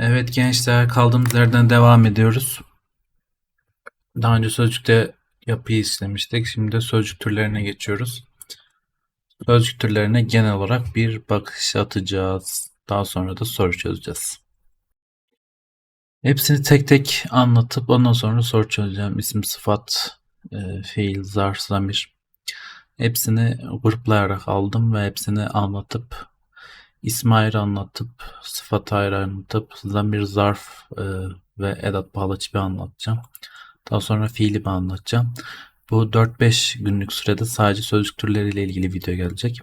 Evet gençler kaldığımız yerden devam ediyoruz. Daha önce sözcükte yapıyı işlemiştik. Şimdi de sözcük türlerine geçiyoruz. Sözcük türlerine genel olarak bir bakış atacağız. Daha sonra da soru çözeceğiz. Hepsini tek tek anlatıp ondan sonra soru çözeceğim. İsim, sıfat, e, fiil, zarf, zamir. Hepsini gruplayarak aldım ve hepsini anlatıp ismi ayrı anlatıp sıfat ayrı anlatıp zamir, zarf e, ve edat bağlaç bir anlatacağım. Daha sonra fiili bir anlatacağım. Bu 4-5 günlük sürede sadece sözcük türleriyle ilgili video gelecek.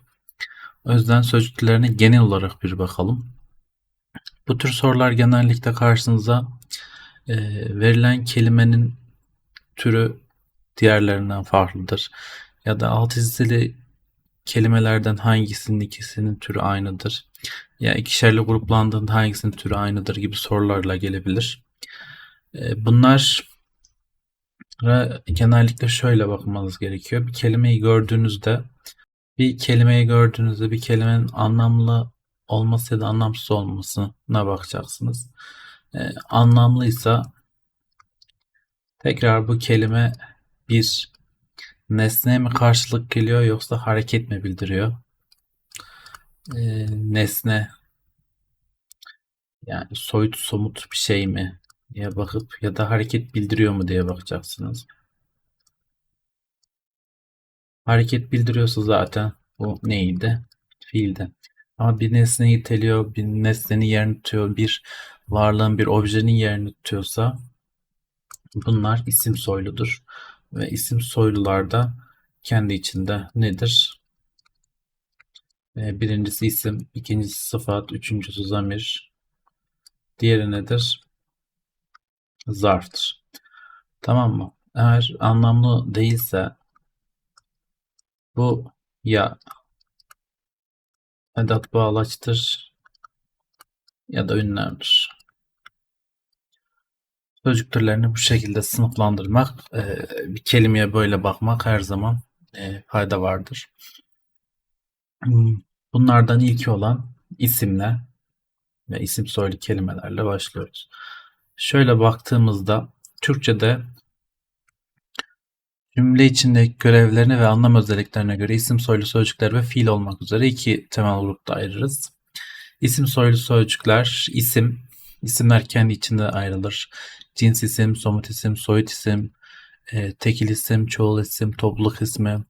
O yüzden sözcük türlerine genel olarak bir bakalım. Bu tür sorular genellikle karşınıza e, verilen kelimenin türü diğerlerinden farklıdır. Ya da alt çizili kelimelerden hangisinin ikisinin türü aynıdır? Ya ikişerli gruplandığında hangisinin türü aynıdır gibi sorularla gelebilir. E, bunlar genellikle şöyle bakmanız gerekiyor. Bir kelimeyi gördüğünüzde bir kelimeyi gördüğünüzde bir kelimenin anlamlı olması ya da anlamsız olmasına bakacaksınız. E, anlamlıysa tekrar bu kelime bir nesneye mi karşılık geliyor yoksa hareket mi bildiriyor? E, nesne yani soyut somut bir şey mi diye bakıp ya da hareket bildiriyor mu diye bakacaksınız. Hareket bildiriyorsa zaten bu neydi? Fiilde. Ama bir nesneyi iteliyor, bir nesnenin yerini tutuyor, bir varlığın, bir objenin yerini tutuyorsa bunlar isim soyludur. Ve isim soylularda kendi içinde nedir? Ee, birincisi isim, ikincisi sıfat, üçüncüsü zamir. Diğeri nedir? Zarftır. Tamam mı? Eğer anlamlı değilse bu ya edat bağlaçtır ya da ünlemdir. Sözcük türlerini bu şekilde sınıflandırmak, e, bir kelimeye böyle bakmak her zaman e, fayda vardır. Bunlardan ilki olan isimle ve isim soylu kelimelerle başlıyoruz. Şöyle baktığımızda Türkçe'de cümle içindeki görevlerine ve anlam özelliklerine göre isim soylu sözcükler ve fiil olmak üzere iki temel grupta ayırırız. İsim soylu sözcükler, isim, isimler kendi içinde ayrılır. Cins isim, somut isim, soyut isim, e, tekil isim, çoğul isim, topluluk ismi.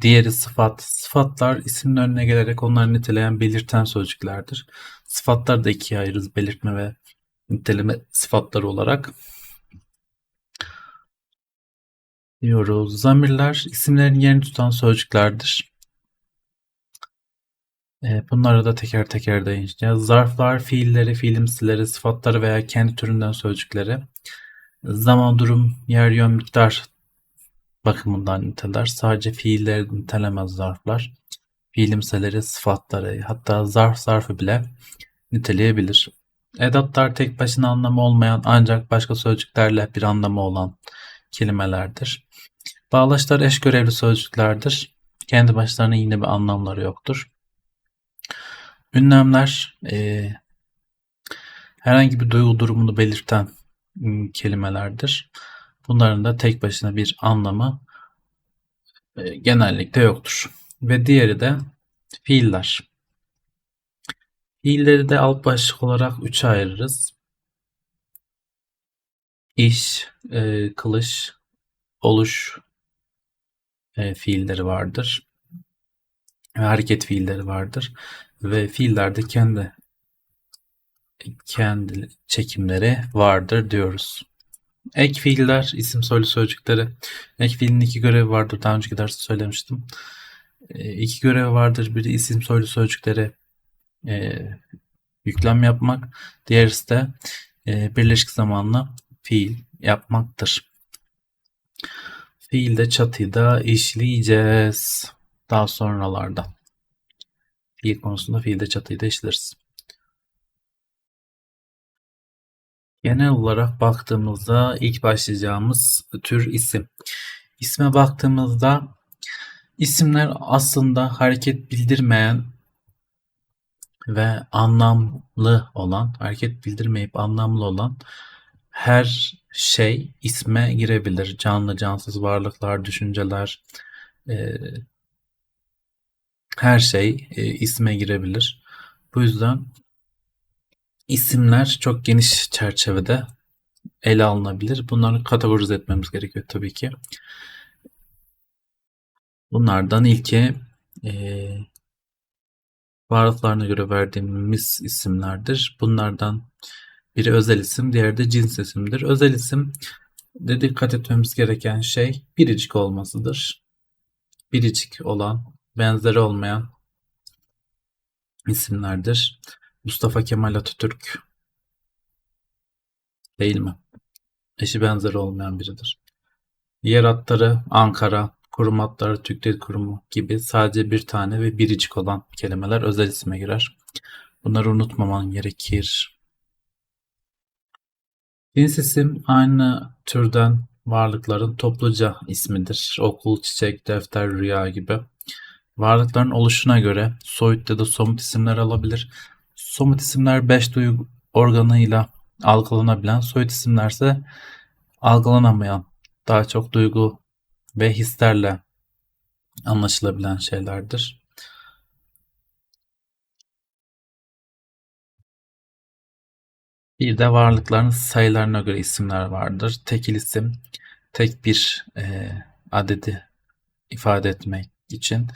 Diğeri sıfat. Sıfatlar ismin önüne gelerek onları niteleyen, belirten sözcüklerdir. Sıfatlar da ikiye ayırırız. Belirtme ve niteleme sıfatları olarak. Diyoruz. Zamirler isimlerin yerini tutan sözcüklerdir. E, bunlara da teker teker değineceğiz. Zarflar, fiilleri, fiilimsileri, sıfatları veya kendi türünden sözcükleri. Zaman, durum, yer, yön, miktar bakımından niteler. Sadece fiilleri nitelemez zarflar. Fiilimseleri, sıfatları, hatta zarf zarfı bile niteleyebilir. Edatlar tek başına anlamı olmayan ancak başka sözcüklerle bir anlamı olan kelimelerdir. Bağlaçlar eş görevli sözcüklerdir. Kendi başlarına yine bir anlamları yoktur. Ünlemler e, herhangi bir duygu durumunu belirten ıı, kelimelerdir. Bunların da tek başına bir anlamı e, genellikle yoktur. Ve diğeri de fiiller. Fiilleri de alt başlık olarak üçe ayırırız. İş, e, kılış, oluş e, fiilleri vardır. Ve hareket fiilleri vardır. Ve fiillerde kendi kendi çekimleri vardır diyoruz. Ek fiiller, isim soylu sözcükleri. Ek fiilin iki görevi vardır. Daha önceki derste söylemiştim. E, iki görevi vardır. Biri isim soylu sözcükleri e, yüklem yapmak. Diğerisi de e, birleşik zamanlı fiil yapmaktır. Fiilde çatıyı da işleyeceğiz. Daha sonralarda. Fiil konusunda fiilde çatıyı da işleriz. Genel olarak baktığımızda ilk başlayacağımız tür isim. İsme baktığımızda isimler aslında hareket bildirmeyen ve anlamlı olan, hareket bildirmeyip anlamlı olan her şey isme girebilir. Canlı, cansız varlıklar, düşünceler, her şey e, isme girebilir. Bu yüzden isimler çok geniş çerçevede ele alınabilir. Bunları kategorize etmemiz gerekiyor tabii ki. Bunlardan ilki e, varlıklarına göre verdiğimiz isimlerdir. Bunlardan biri özel isim, diğeri de cins isimdir. Özel isim de dikkat etmemiz gereken şey biricik olmasıdır. Biricik olan, benzeri olmayan isimlerdir. Mustafa Kemal Atatürk değil mi? Eşi benzeri olmayan biridir. Yer hatları Ankara, kurum hatları Türk Dil Kurumu gibi sadece bir tane ve biricik olan kelimeler özel isime girer. Bunları unutmaman gerekir. Cins isim aynı türden varlıkların topluca ismidir. Okul, çiçek, defter, rüya gibi. Varlıkların oluşuna göre soyut ya da somut isimler alabilir. Somut isimler beş duyu organıyla algılanabilen, soyut isimlerse algılanamayan, daha çok duygu ve hislerle anlaşılabilen şeylerdir. Bir de varlıkların sayılarına göre isimler vardır. Tekil isim tek bir e, adedi ifade etmek için.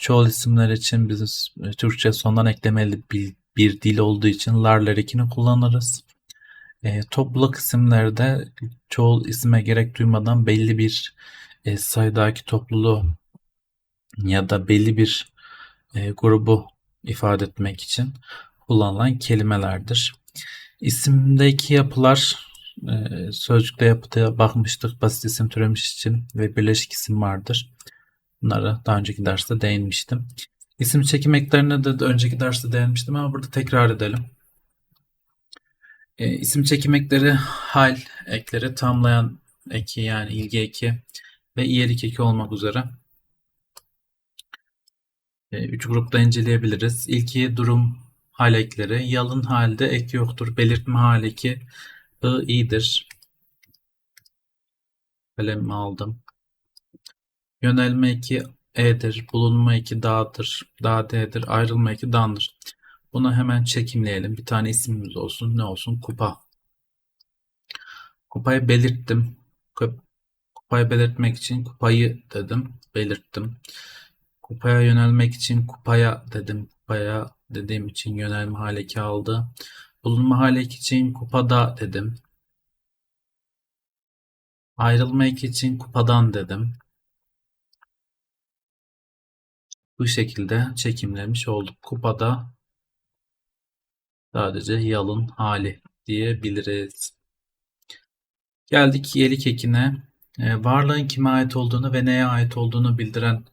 Çoğul isimler için biz e, Türkçe sondan eklemeli bir, bir dil olduğu için larlar ekini kullanırız. E, topluluk isimlerde çoğul isime gerek duymadan belli bir e, sayıdaki topluluğu ya da belli bir e, grubu ifade etmek için kullanılan kelimelerdir. İsimdeki yapılar e, sözcükte yapıda bakmıştık. Basit isim türemiş için ve birleşik isim vardır. Bunlara daha önceki derste değinmiştim. İsim çekim eklerine de, önceki derste değinmiştim ama burada tekrar edelim. E, isim çekim ekleri hal ekleri tamlayan eki yani ilgi eki ve iyelik eki olmak üzere e, üç grupta inceleyebiliriz. İlki durum hal ekleri. Yalın halde ek yoktur. Belirtme hal eki I iyidir. Kalemimi aldım. Yönelme eki E'dir. Bulunma eki dağdır. Dağ D'dir. Ayrılma eki dandır. Bunu hemen çekimleyelim. Bir tane ismimiz olsun. Ne olsun? Kupa. Kupayı belirttim. Kupayı belirtmek için kupayı dedim. Belirttim. Kupaya yönelmek için kupaya dedim. Kupaya dediğim için yönelme haleki aldı. Bulunma haleki için kupada dedim. Ayrılma eki için kupadan dedim. Bu şekilde çekimlemiş olduk. Kupada sadece yalın hali diyebiliriz. Geldik yelik ekine. E, varlığın kime ait olduğunu ve neye ait olduğunu bildiren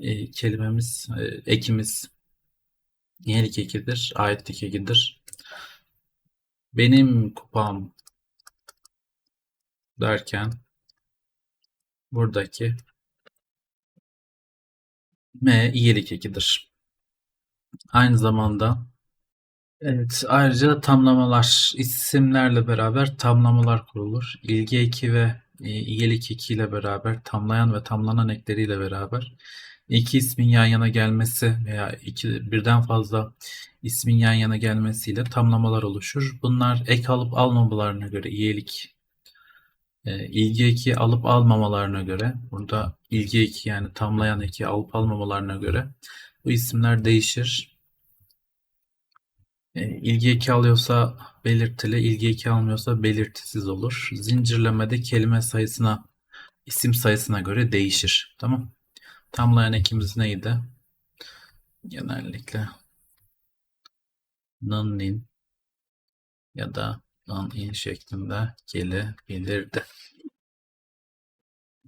e, kelimemiz, e, ekimiz yelik ekidir, aitlik ekidir. Benim kupam derken buradaki M iyilik ekidir. Aynı zamanda evet ayrıca tamlamalar isimlerle beraber tamlamalar kurulur. İlgi eki ve e, iyilik eki ile beraber tamlayan ve tamlanan ekleriyle beraber iki ismin yan yana gelmesi veya iki birden fazla ismin yan yana gelmesiyle tamlamalar oluşur. Bunlar ek alıp almamalarına göre iyilik e, ilgi eki alıp almamalarına göre burada ilgi eki yani tamlayan eki alıp almamalarına göre bu isimler değişir. E, ilgi eki alıyorsa belirtili, ilgi eki almıyorsa belirtisiz olur. Zincirlemede kelime sayısına, isim sayısına göre değişir. Tamam. Tamlayan ekimiz neydi? Genellikle non-nin ya da non-in şeklinde gelebilirdi.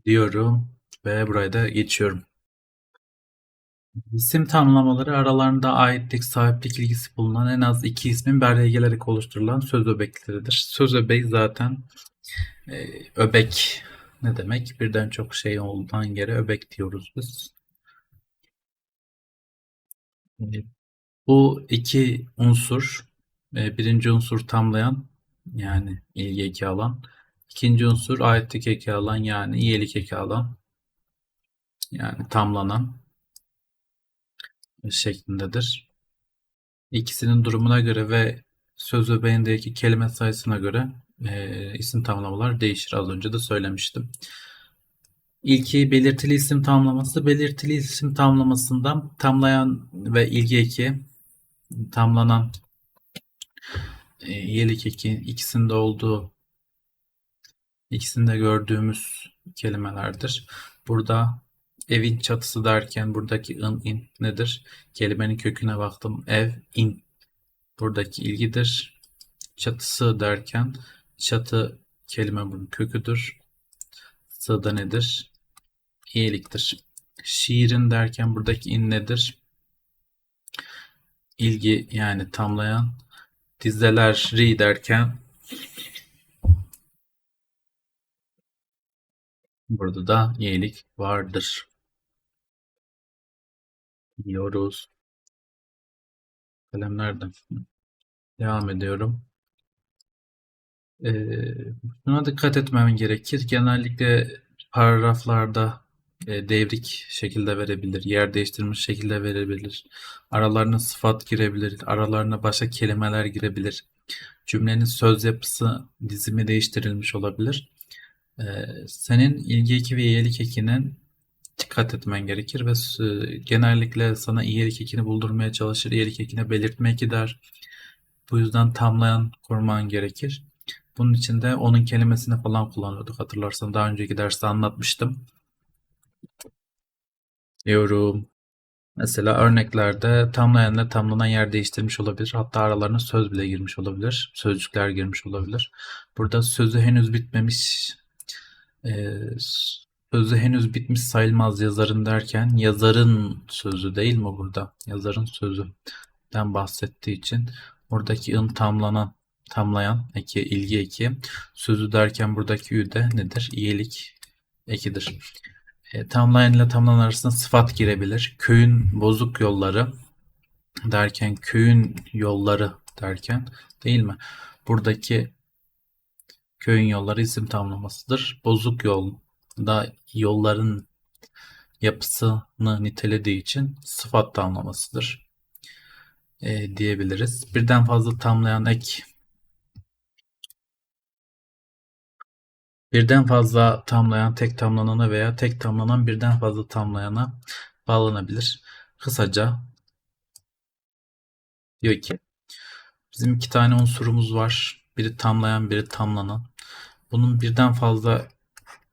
Diyorum ve buraya da geçiyorum. İsim tamlamaları aralarında aitlik, sahiplik ilgisi bulunan en az iki ismin bir araya gelerek oluşturulan söz öbekleridir. Söz öbeği zaten e, öbek ne demek? Birden çok şey olduğundan yere öbek diyoruz biz. Bu iki unsur, e, birinci unsur tamlayan yani ilgi eki alan, ikinci unsur ayetlik eki alan yani iyilik eki alan yani tamlanan şeklindedir. İkisinin durumuna göre ve söz öbeğindeki kelime sayısına göre e, isim tamlamalar değişir. Az önce de söylemiştim. İlki belirtili isim tamlaması. Belirtili isim tamlamasından tamlayan ve ilgi eki tamlanan e, yelik eki ikisinde olduğu ikisinde gördüğümüz kelimelerdir. Burada evin çatısı derken buradaki ın in nedir? Kelimenin köküne baktım. Ev in buradaki ilgidir. Çatısı derken çatı kelime bunun köküdür. Sığda nedir? İyiliktir. Şiirin derken buradaki in nedir? İlgi yani tamlayan. Dizeler ri derken burada da iyilik vardır. Diyoruz. Kalem nerede? Devam ediyorum. Ee, buna dikkat etmem gerekir. Genellikle paragraflarda e, devrik şekilde verebilir, yer değiştirmiş şekilde verebilir. Aralarına sıfat girebilir, aralarına başka kelimeler girebilir. Cümlenin söz yapısı, dizimi değiştirilmiş olabilir. Ee, senin ilgi eki ve iyilik ekinin dikkat etmen gerekir ve genellikle sana iyilik ekini buldurmaya çalışır, iyilik ekine belirtme eki. Bu yüzden tamlayan kurman gerekir. Bunun için de onun kelimesini falan kullanıyorduk. Hatırlarsan daha önceki derste anlatmıştım. Yorum. Mesela örneklerde tamlayanla tamlanan yer değiştirmiş olabilir. Hatta aralarına söz bile girmiş olabilir. Sözcükler girmiş olabilir. Burada sözü henüz bitmemiş e, sözü henüz bitmiş sayılmaz yazarın derken yazarın sözü değil mi burada? Yazarın sözüden bahsettiği için buradaki ın tamlanan tamlayan eki, ilgi eki. Sözü derken buradaki ü de nedir? İyilik ekidir. E, tamlayan ile tamlanan arasında sıfat girebilir. Köyün bozuk yolları derken köyün yolları derken değil mi? Buradaki köyün yolları isim tamlamasıdır. Bozuk yol da yolların yapısını nitelediği için sıfat tamlamasıdır e, diyebiliriz. Birden fazla tamlayan ek birden fazla tamlayan tek tamlanana veya tek tamlanan birden fazla tamlayana bağlanabilir. Kısaca diyor ki bizim iki tane unsurumuz var. Biri tamlayan, biri tamlanan. Bunun birden fazla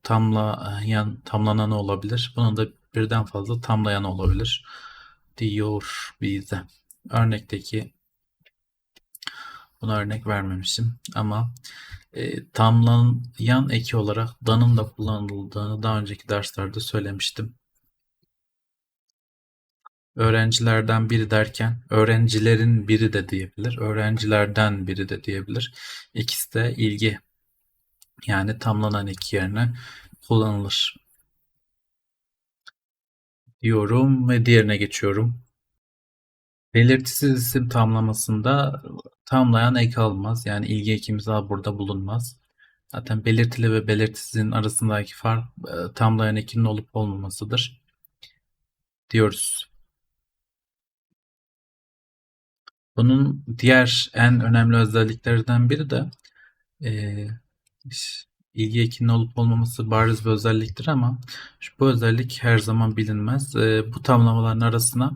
tamlayan, tamlanan olabilir. Bunun da birden fazla tamlayan olabilir. Diyor bize. Örnekteki buna örnek vermemişim ama e, tamlayan eki olarak danın da kullanıldığını daha önceki derslerde söylemiştim. Öğrencilerden biri derken öğrencilerin biri de diyebilir. Öğrencilerden biri de diyebilir. İkisi de ilgi yani tamlanan eki yerine kullanılır. Diyorum ve diğerine geçiyorum. Belirtisiz isim tamlamasında tamlayan ek almaz. Yani ilgi ekimiz burada bulunmaz. Zaten belirtili ve belirtisizin arasındaki fark e, tamlayan ekinin olup olmamasıdır. Diyoruz. Bunun diğer en önemli özelliklerinden biri de e, ilgi ekinin olup olmaması bariz bir özelliktir ama bu özellik her zaman bilinmez. E, bu tamlamaların arasına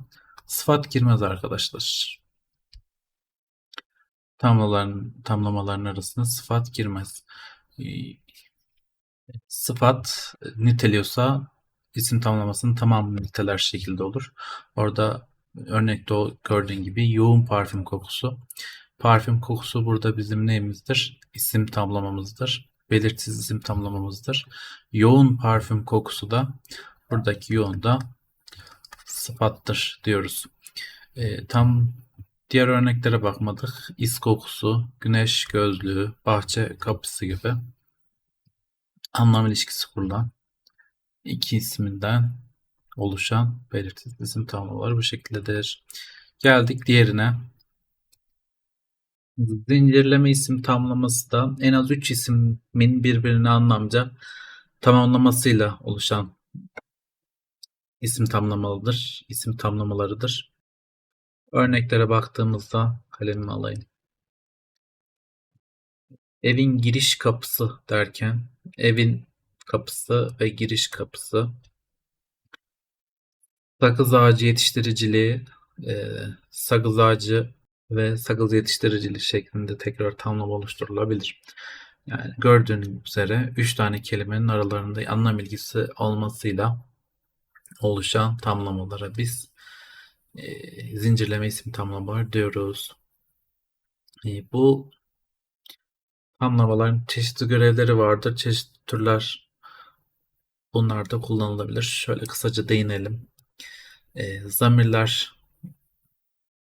sıfat girmez arkadaşlar. Tamlamaların, tamlamaların arasına sıfat girmez. E, sıfat niteliyorsa isim tamlamasının tamamını niteler şekilde olur. Orada örnekte gördüğün gibi yoğun parfüm kokusu. Parfüm kokusu burada bizim neyimizdir? İsim tamlamamızdır. Belirtisiz isim tamlamamızdır. Yoğun parfüm kokusu da buradaki yoğun da sıfattır diyoruz. E, tam diğer örneklere bakmadık. İs kokusu, güneş gözlüğü, bahçe kapısı gibi anlam ilişkisi kurulan iki isminden oluşan belirtisiz isim tamlamaları bu şekildedir. Geldik diğerine. Zincirleme isim tamlaması da en az 3 ismin birbirini anlamca tamamlamasıyla oluşan isim tamlamalıdır. İsim tamlamalarıdır. Örneklere baktığımızda kalemimi alayım. Evin giriş kapısı derken evin kapısı ve giriş kapısı sakız ağacı yetiştiriciliği e, sakız ağacı ve sakız yetiştiriciliği şeklinde tekrar tamlama oluşturulabilir. Yani gördüğünüz üzere 3 tane kelimenin aralarında anlam ilgisi olmasıyla oluşan tamlamalara biz e, zincirleme isim tamlamalar diyoruz. E, bu tamlamaların çeşitli görevleri vardır. Çeşitli türler bunlar da kullanılabilir. Şöyle kısaca değinelim. E, zamirler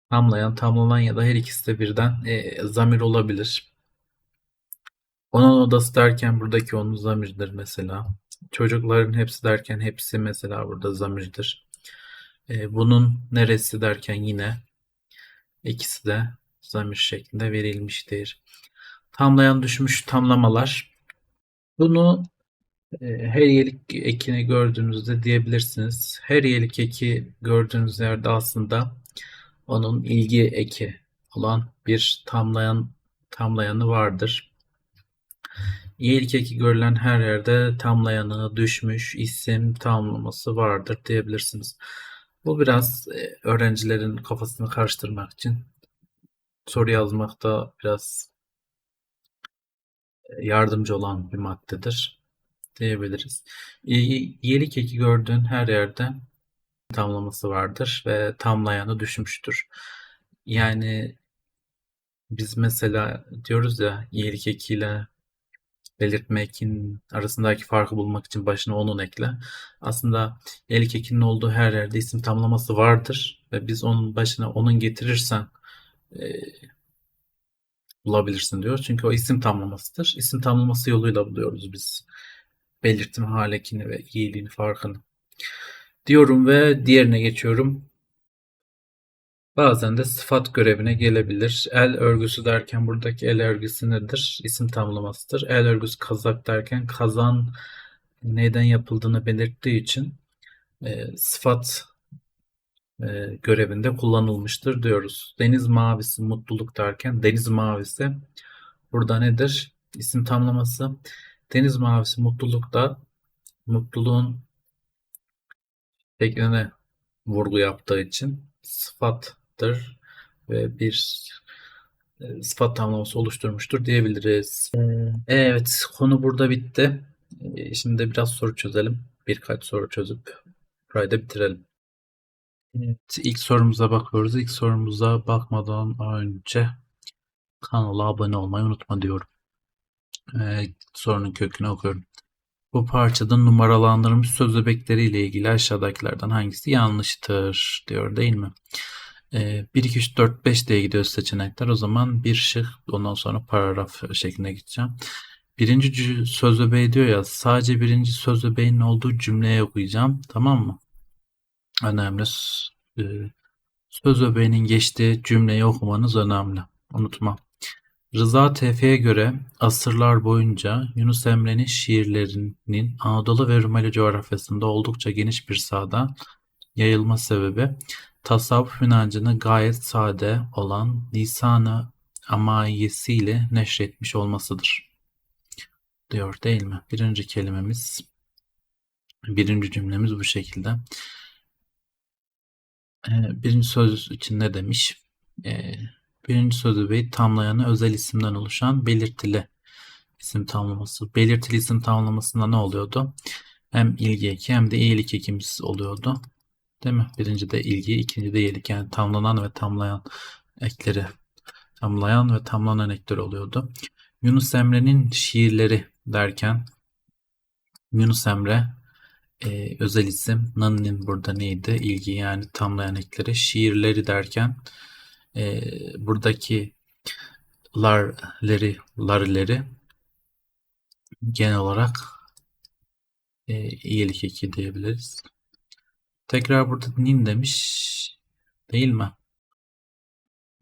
tamlayan, tamlanan ya da her ikisi de birden e, zamir olabilir. Onun odası derken buradaki onun zamirdir mesela. Çocukların hepsi derken hepsi mesela burada zamirdir. E, bunun neresi derken yine ikisi de zamir şeklinde verilmiştir. Tamlayan düşmüş tamlamalar. Bunu e, her yelik ekini gördüğünüzde diyebilirsiniz. Her yelik eki gördüğünüz yerde aslında onun ilgi eki olan bir tamlayan tamlayanı vardır. İyilik eki görülen her yerde tamlayanı, düşmüş, isim tamlaması vardır diyebilirsiniz. Bu biraz e, öğrencilerin kafasını karıştırmak için soru yazmakta biraz e, yardımcı olan bir maddedir diyebiliriz. İyilik eki gördüğün her yerde tamlaması vardır ve tamlayanı düşmüştür. Yani biz mesela diyoruz ya iyilik ekiyle belirtme ekinin arasındaki farkı bulmak için başına onun ekle. Aslında iyilik ekinin olduğu her yerde isim tamlaması vardır ve biz onun başına onun getirirsen e, bulabilirsin diyor. Çünkü o isim tamlamasıdır. İsim tamlaması yoluyla buluyoruz biz belirtme halekini ve iyiliğini farkını diyorum ve diğerine geçiyorum. Bazen de sıfat görevine gelebilir. El örgüsü derken buradaki el örgüsü nedir? İsim tamlamasıdır. El örgüsü kazak derken kazan neden yapıldığını belirttiği için e, sıfat e, görevinde kullanılmıştır diyoruz. Deniz mavisi mutluluk derken deniz mavisi burada nedir? İsim tamlaması. Deniz mavisi mutluluk da mutluluğun şekline vurgu yaptığı için sıfattır ve bir e, sıfat tamlaması oluşturmuştur diyebiliriz. Evet, konu burada bitti. E, şimdi de biraz soru çözelim. Birkaç soru çözüp burayı da bitirelim. Evet, ilk sorumuza bakıyoruz. İlk sorumuza bakmadan önce kanala abone olmayı unutma diyorum. Ee, sorunun kökünü okuyorum. Bu parçada numaralandırılmış söz öbekleriyle ilgili aşağıdakilerden hangisi yanlıştır diyor değil mi? Ee, 1, 2, 3, 4, 5 diye gidiyor seçenekler. O zaman bir şık ondan sonra paragraf şeklinde gideceğim. Birinci söz öbeği diyor ya sadece birinci söz öbeğinin olduğu cümleye okuyacağım. Tamam mı? Önemli. Ee, söz öbeğinin geçtiği cümleyi okumanız önemli. Unutma. Rıza Tevfik'e göre asırlar boyunca Yunus Emre'nin şiirlerinin Anadolu ve Rumeli coğrafyasında oldukça geniş bir sahada yayılma sebebi tasavvuf inancını gayet sade olan lisan-ı amayesiyle neşretmiş olmasıdır. Diyor değil mi? Birinci kelimemiz, birinci cümlemiz bu şekilde. Ee, birinci söz için ne demiş? Birinci sözü beyt tamlayanı özel isimden oluşan belirtili isim tamlaması. Belirtili isim tamlamasında ne oluyordu? Hem ilgi eki hem de iyilik ekimiz oluyordu. Değil mi? Birinci de ilgi, ikinci de iyilik. Yani tamlanan ve tamlayan ekleri. Tamlayan ve tamlanan ekleri oluyordu. Yunus Emre'nin şiirleri derken Yunus Emre e, özel isim. Nan'ın burada neydi? İlgi yani tamlayan ekleri. Şiirleri derken e, buradaki larleri, larleri genel olarak e, iyilik eki diyebiliriz. Tekrar burada nin demiş değil mi?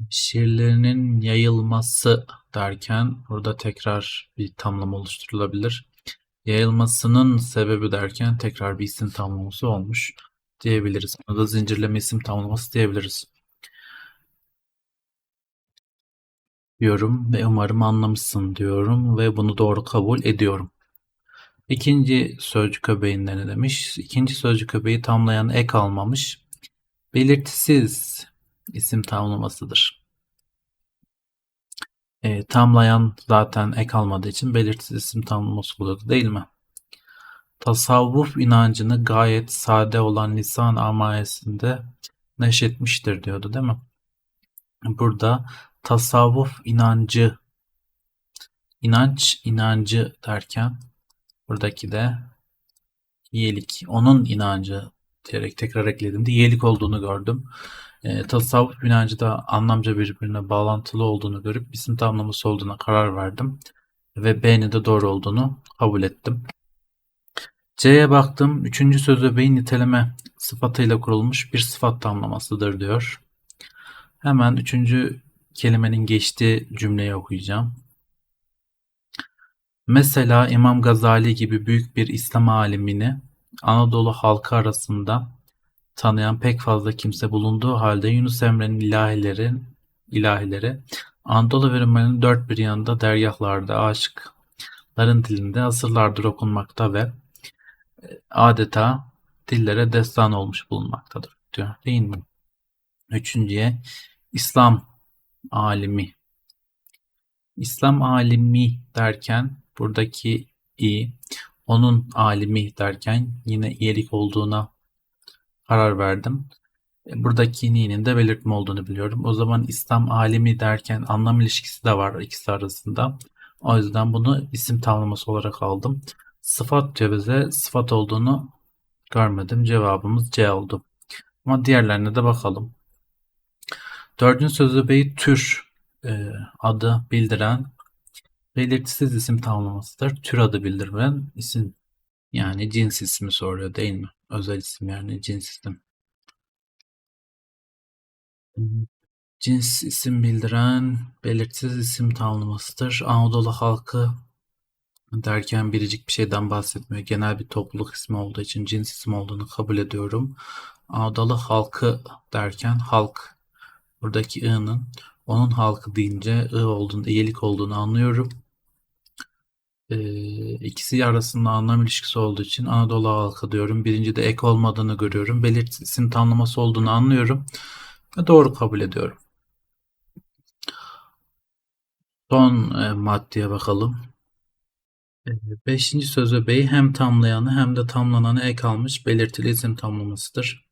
Şiirlerinin yayılması derken burada tekrar bir tamlama oluşturulabilir. Yayılmasının sebebi derken tekrar bir isim tamlaması olmuş diyebiliriz. Buna da zincirleme isim tamlaması diyebiliriz. Diyorum ve umarım anlamışsın diyorum ve bunu doğru kabul ediyorum. İkinci sözcük öbeğinde ne demiş? İkinci sözcük öbeği tamlayan ek almamış. Belirtisiz isim tamlamasıdır. E, tamlayan zaten ek almadığı için belirtisiz isim tamlaması oluyordu değil mi? Tasavvuf inancını gayet sade olan lisan amayesinde neşetmiştir diyordu değil mi? Burada tasavvuf inancı inanç inancı derken buradaki de yelik onun inancı diyerek tekrar eklediğimde yelik olduğunu gördüm. E, tasavvuf inancı da anlamca birbirine bağlantılı olduğunu görüp isim tamlaması olduğuna karar verdim. Ve B'nin de doğru olduğunu kabul ettim. C'ye baktım. Üçüncü söz öbeği niteleme sıfatıyla kurulmuş bir sıfat tamlamasıdır diyor. Hemen üçüncü kelimenin geçtiği cümleyi okuyacağım. Mesela İmam Gazali gibi büyük bir İslam alimini Anadolu halkı arasında tanıyan pek fazla kimse bulunduğu halde Yunus Emre'nin ilahilerin ilahileri Anadolu ve Rumeli'nin dört bir yanında dergahlarda aşıkların dilinde asırlardır okunmakta ve adeta dillere destan olmuş bulunmaktadır diyor değil mi? Üçüncüye İslam alimi. İslam alimi derken buradaki i onun alimi derken yine iyilik olduğuna karar verdim. E, buradaki ni'nin de belirtme olduğunu biliyorum. O zaman İslam alimi derken anlam ilişkisi de var ikisi arasında. O yüzden bunu isim tamlaması olarak aldım. Sıfat cevize sıfat olduğunu görmedim. Cevabımız C oldu. Ama diğerlerine de bakalım. Dördüncü sözü tür e, adı bildiren belirtisiz isim tamlamasıdır. Tür adı bildiren isim yani cins ismi soruyor değil mi? Özel isim yani cins isim. Cins isim bildiren belirtisiz isim tamlamasıdır. Anadolu halkı derken biricik bir şeyden bahsetmiyor. Genel bir topluluk ismi olduğu için cins isim olduğunu kabul ediyorum. Anadolu halkı derken halk buradaki i'nin onun halkı deyince i olduğunu, iyilik olduğunu anlıyorum. Ee, ikisi arasında anlam ilişkisi olduğu için Anadolu halkı diyorum. Birinci de ek olmadığını görüyorum. Belirtisi isim tanımlaması olduğunu anlıyorum. Ve doğru kabul ediyorum. Son e, maddeye bakalım. E, beşinci söz öbeği hem tamlayanı hem de tamlananı ek almış belirtili isim tamlamasıdır.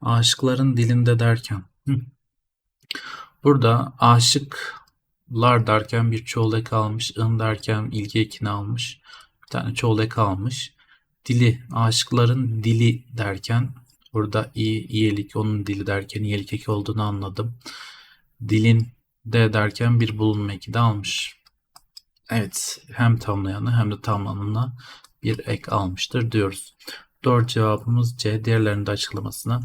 Aşıkların dilinde derken. Hı. Burada aşıklar derken bir çoğul almış. ın derken ilgi ekini almış. Bir tane çoğul almış. Dili, aşıkların dili derken burada iyi, iyilik, onun dili derken iyilik eki olduğunu anladım. Dilin de derken bir bulunma eki de almış. Evet, hem tamlayanı hem de tamlananına bir ek almıştır diyoruz. Doğru cevabımız C. Diğerlerinin de açıklamasını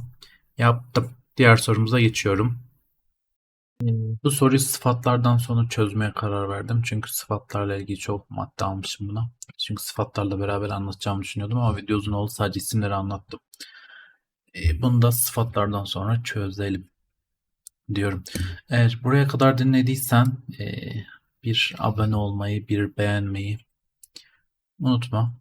yaptım. Diğer sorumuza geçiyorum. Bu soruyu sıfatlardan sonra çözmeye karar verdim. Çünkü sıfatlarla ilgili çok madde almışım buna. Çünkü sıfatlarla beraber anlatacağımı düşünüyordum ama video uzun oldu. Sadece isimleri anlattım. E, bunu da sıfatlardan sonra çözelim diyorum. Eğer buraya kadar dinlediysen e, bir abone olmayı, bir beğenmeyi unutma.